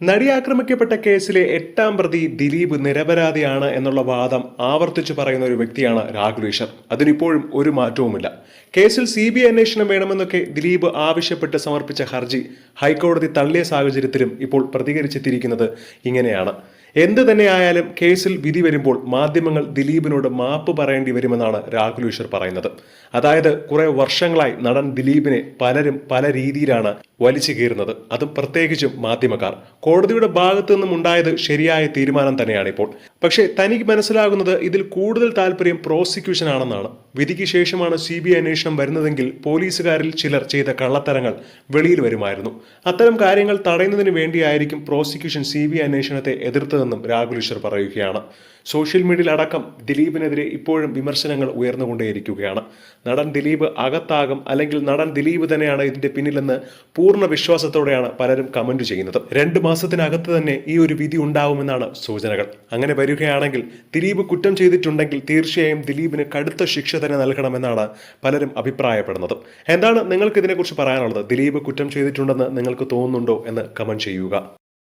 നടി ആക്രമിക്കപ്പെട്ട കേസിലെ എട്ടാം പ്രതി ദിലീപ് നിരപരാധിയാണ് എന്നുള്ള വാദം ആവർത്തിച്ചു പറയുന്ന ഒരു വ്യക്തിയാണ് രാഹുൽ ഈശ്വർ. അതിനിപ്പോഴും ഒരു മാറ്റവുമില്ല. കേസിൽ സി ബി ഐ അന്വേഷണം വേണമെന്നൊക്കെ ദിലീപ് ആവശ്യപ്പെട്ട് സമർപ്പിച്ച ഹർജി ഹൈക്കോടതി തള്ളിയ സാഹചര്യത്തിലും ഇപ്പോൾ പ്രതികരിച്ചെത്തിയിരിക്കുന്നത് ഇങ്ങനെയാണ്. എന്ത് തന്നെയായാലും കേസിൽ വിധി വരുമ്പോൾ മാധ്യമങ്ങൾ ദിലീപിനോട് മാപ്പ് പറയേണ്ടി വരുമെന്നാണ് രാഹുൽ ഈശ്വർ പറയുന്നത്. അതായത് കുറെ വർഷങ്ങളായി നടൻ ദിലീപിനെ പലരും പല രീതിയിലാണ് വലിച്ചു കീറുന്നത്. അതും പ്രത്യേകിച്ചും മാധ്യമക്കാർ. കോടതിയുടെ ഭാഗത്തു നിന്നും ഉണ്ടായത് ശരിയായ തീരുമാനം തന്നെയാണ് ഇപ്പോൾ പക്ഷേ തനിക്ക് മനസ്സിലാകുന്നത് ഇതിൽ കൂടുതൽ താല്പര്യം പ്രോസിക്യൂഷൻ ആണെന്നാണ്. വിധിക്ക് ശേഷമാണ് സി ബി ഐ അന്വേഷണം വരുന്നതെങ്കിൽ പോലീസുകാരിൽ ചിലർ ചെയ്ത കള്ളത്തരങ്ങൾ വെളിയിൽ വരുമായിരുന്നു. അത്തരം കാര്യങ്ങൾ തടയുന്നതിന് വേണ്ടിയായിരിക്കും പ്രോസിക്യൂഷൻ സി ബി ഐ അന്വേഷണത്തെ എതിർത്തതെന്നും രാഹുൽ ഈശ്വർ പറയുകയാണ്. സോഷ്യൽ മീഡിയയിൽ അടക്കം ദിലീപിനെതിരെ ഇപ്പോഴും വിമർശനങ്ങൾ ഉയർന്നുകൊണ്ടേയിരിക്കുകയാണ്. നടൻ ദിലീപ് അകത്താകും അല്ലെങ്കിൽ നടൻ ദിലീപ് തന്നെയാണ് ഇതിന്റെ പിന്നിലെന്ന് പൂർണ വിശ്വാസത്തോടെയാണ് പലരും കമന്റ് ചെയ്യുന്നത്. രണ്ട് മാസത്തിനകത്ത് തന്നെ ഈ ഒരു വിധി ഉണ്ടാവുമെന്നാണ് സൂചനകൾ. അങ്ങനെ വരികയാണെങ്കിൽ ദിലീപ് കുറ്റം ചെയ്തിട്ടുണ്ടെങ്കിൽ തീർച്ചയായും ദിലീപിന് കടുത്ത ശിക്ഷ തന്നെ നൽകണമെന്നാണ് പലരും അഭിപ്രായപ്പെടുന്നത്. എന്താണ് നിങ്ങൾക്ക് ഇതിനെക്കുറിച്ച് പറയാനുള്ളത്? ദിലീപ് കുറ്റം ചെയ്തിട്ടുണ്ടെന്ന് നിങ്ങൾക്ക് തോന്നുന്നുണ്ടോ എന്ന് കമന്റ് ചെയ്യുക.